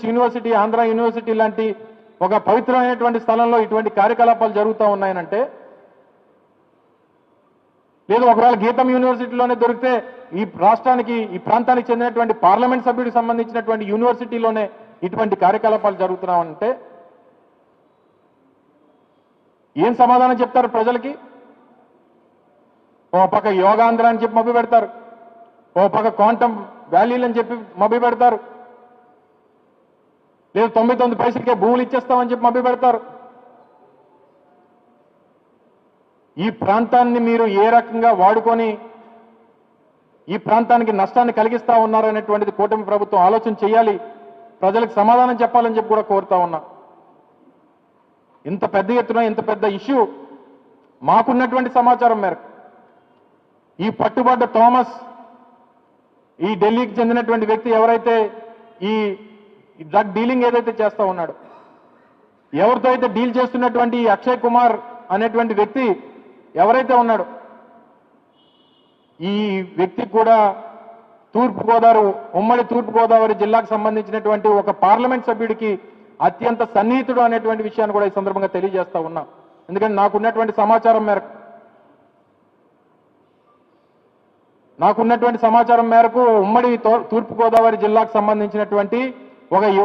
Massachusetts university Andhra university లాంటి ఒక పవిత్రమైనటువంటి స్థలంలో ఇటువంటి కార్యకలాపాలు జరుగుతూ ఉన్నాయనంటే లేదు ఒకవేళ గీతం యూనివర్సిటీలోనే దొరికితే ఈ రాష్ట్రానికి ఈ ప్రాంతానికి చెందినటువంటి పార్లమెంట్ సభ్యుడికి సంబంధించినటువంటి యూనివర్సిటీలోనే ఇటువంటి కార్యకలాపాలు జరుగుతున్నామంటే ఏం సమాధానం చెప్తారు ప్రజలకి? ఓ పక్క యోగాంధ్ర అని చెప్పి మభ్య పెడతారు. ఓ పక్క క్వాంటమ్ వ్యాలీలు అని చెప్పి మభ్య పెడతారు. లేదు తొంభై తొమ్మిది పైసలకే భూములు ఇచ్చేస్తామని చెప్పి మభ్య పెడతారు. ఈ ప్రాంతాన్ని మీరు ఏ రకంగా వాడుకొని ఈ ప్రాంతానికి నష్టాన్ని కలిగిస్తా ఉన్నారనేటువంటిది కూటమి ప్రభుత్వం ఆలోచన చేయాలి. ప్రజలకు సమాధానం చెప్పాలని చెప్పి కూడా కోరుతా ఉన్నా. ఇంత పెద్ద ఎత్తున ఇంత పెద్ద ఇష్యూ మాకున్నటువంటి సమాచారం మేరకు. ఈ పట్టుబడ్డ థామస్ ఈ ఢిల్లీకి చెందినటువంటి వ్యక్తి ఎవరైతే ఈ డ్రగ్ డీలింగ్ ఏదైతే చేస్తూ ఉన్నాడో. ఎవరితో అయితే డీల్ చేస్తున్నటువంటి అక్షయ్ కుమార్ అనేటువంటి వ్యక్తి ఎవరైతే ఉన్నాడో ఈ వ్యక్తి కూడా తూర్పుగోదావరి ఉమ్మడి తూర్పుగోదావరి జిల్లాకు సంబంధించినటువంటి ఒక పార్లమెంట్ సభ్యుడికి అత్యంత సన్నిహితుడు అనేటువంటి విషయాన్ని కూడా ఈ సందర్భంగా తెలియజేస్తా ఉన్నా. ఎందుకంటే నాకున్నటువంటి సమాచారం మేరకు నాకున్నటువంటి సమాచారం మేరకు ఉమ్మడి తూర్పుగోదావరి జిల్లాకు సంబంధించినటువంటి ఒక యువ